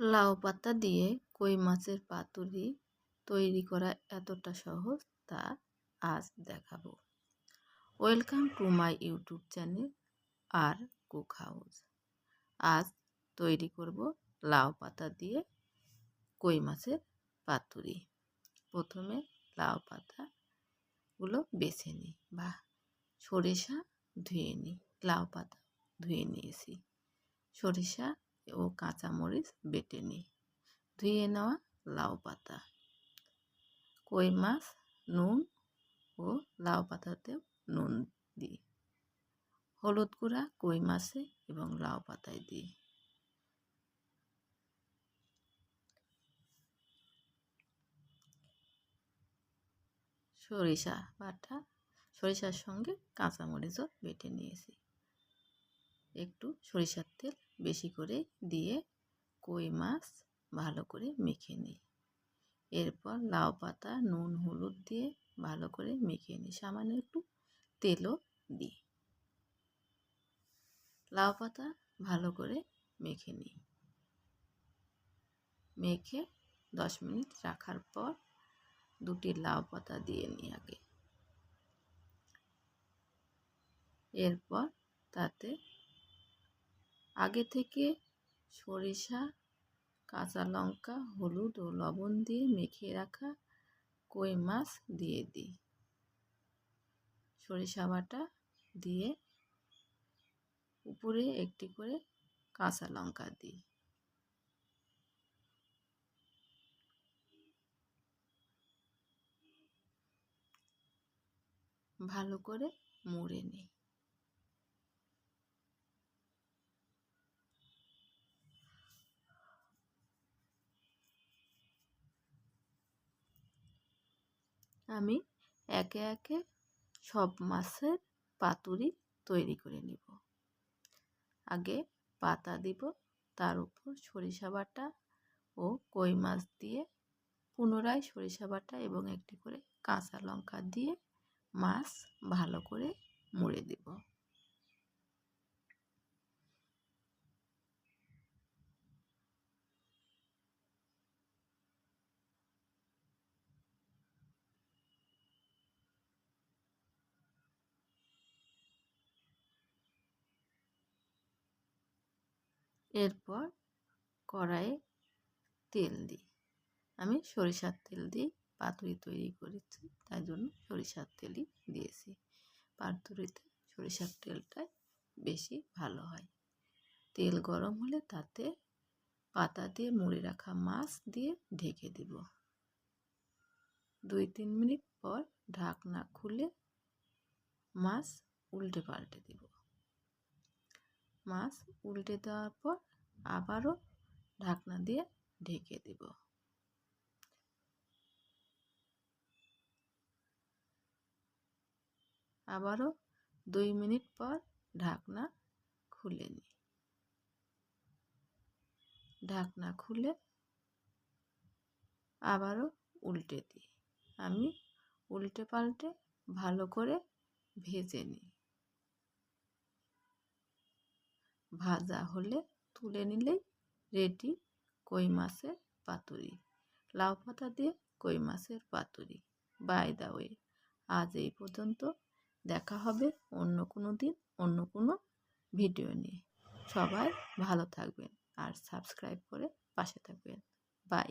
লাউ পাতা দিয়ে কই মাছের পাতুরি তৈরি করা এতটা সহজ তা আজ দেখাবো। Welcome to my YouTube channel R cook house. আজ তৈরি করব লাউ পাতা দিয়ে কই মাছের পাতুরি। প্রথমে লাউ পাতাগুলো বেছে নিই। বা সরিষা ধুয়ে নিই। লাউ পাতা ধুয়ে নিয়েছি। সরিষা ও কাঁচামরিচ বেটে নিই। ধুয়ে নেওয়া লাউ পাতা। কই মাছ, নুন ও লাউ পাতাতেও নুন দিই। হলুদ গুঁড়া কই মাছে এবং লাউ পাতায় দিই। সরিষা বাটা, সরিষার সঙ্গে কাঁচামরিচও বেটে নিয়েছি। একটু সরিষার তেল বেশি করে দিয়ে কই মাছ ভালো করে মেখে নিই। এরপর লাউ পাতা, নুন, হলুদ দিয়ে ভালো করে মেখে নিই। সামান্য একটু তেলও দিই। লাউ পাতা ভালো করে মেখে নিই। মেখে দশ মিনিট রাখার পর দুটি লাউ পাতা দিয়ে নিই আগে। এরপর তাতে আগে থেকে সরিষা, কাঁচা লঙ্কা, হলুদ ও লবণ দিয়ে মেখে রাখা কই মাছ দিয়ে দিই। সরিষা বাটা দিয়ে উপরে একটি করে কাঁচা লঙ্কা দিই। ভালো করে মুড়ে নিই। আমি একে একে সব মাছের পাতুরি তৈরি করে নিব। আগে পাতা দিব, তার উপর সরিষা বাটা ও কই মাছ দিয়ে পুনরায় সরিষা বাটা এবং একটি করে কাঁচা লঙ্কা দিয়ে মাছ ভালো করে মুড়ে দেব। এরপর কড়াইয়ে তেল দিই। আমি সরিষার তেল দিয়ে পাতুরি তৈরি করেছি, তাই জন্য সরিষার তেলই দিয়েছি। পাতুরিতে সরিষার তেলটাই বেশি ভালো হয়। তেল গরম হলে তাতে পাতা দিয়ে মুড়ে রাখা মাছ দিয়ে ঢেকে দেব। দুই তিন মিনিট পর ঢাকনা খুলে মাছ উল্টে পাল্টে দেব। মাছ উল্টে দেওয়ার পর আবারও ঢাকনা দিয়ে ঢেকে দেব। আবারও দুই মিনিট পর ঢাকনা খুলে নিই। ঢাকনা খুলে আবারও উল্টে দিই। আমি উল্টে পাল্টে ভালো করে ভেজে নিই। ভাজা হলে তুলে নিলেই রেডি কই মাছের পাতুরি। লাউ পাতা দিয়ে কই মাছের পাতুরি। By the way. আজ এই পর্যন্ত। দেখা হবে অন্য কোনো দিন, অন্য কোনো ভিডিও নিয়ে। সবাই ভালো থাকবেন আর সাবস্ক্রাইব করে পাশে থাকবেন। বাই।